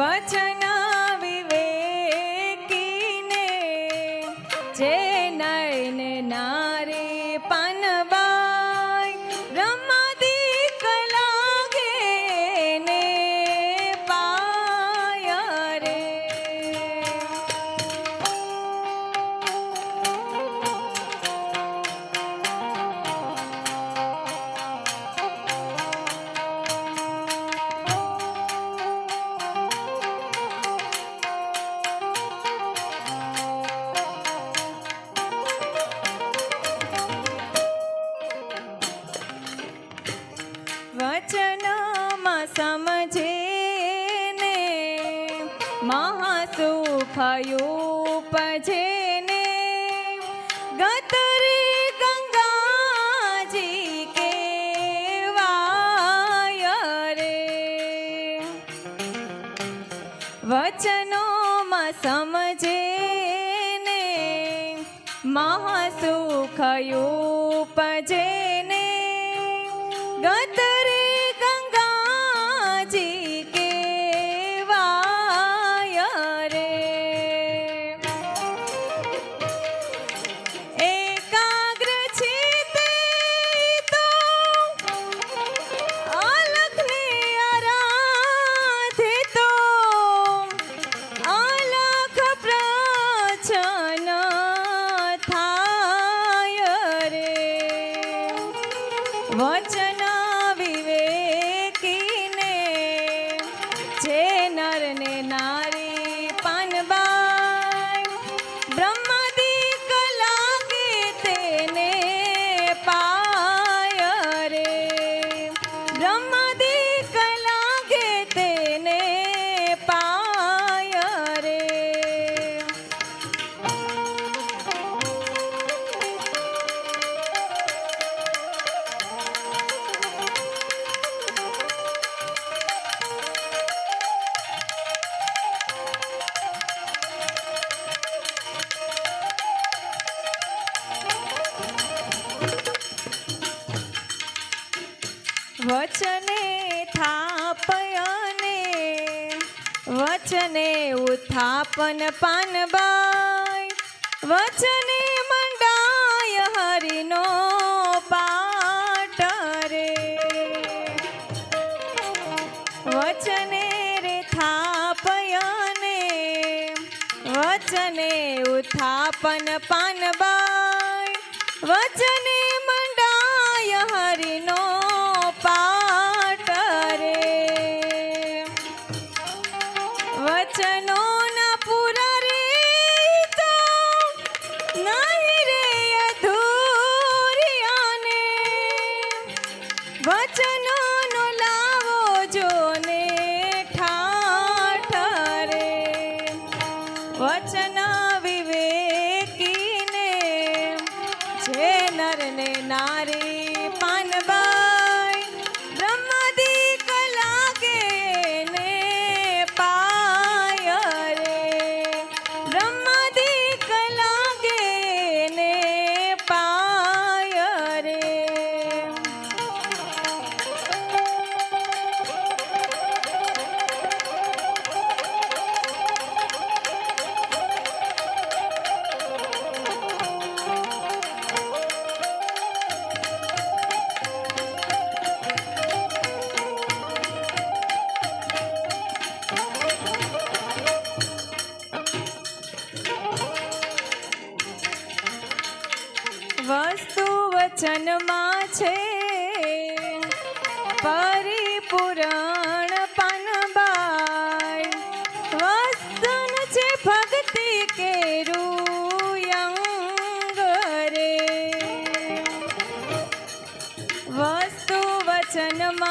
વચન મહાસુખયું પજે ને ગતરે ગંગાજી કે રે. વચનોમાં સમજે ને મહાસુખયું પજે too. વચને થાપયને, વચને ઉથાપન પાનબાઈ, વચને મંડાય હરિનો પાટ રે વચને રે થાપયને, વચને ઉથાપન પાનબાઈ, વચને વચનો ના પૂરા રે તો નહીં રે લાવો જોને ઠાઠ વચન વિવેકીને જે નારી વચનમાં છે. પરિપૂરણ પનબાઈ વસ્તુન છે ભક્તિ કેરું રે વસ્તુ વચનમાં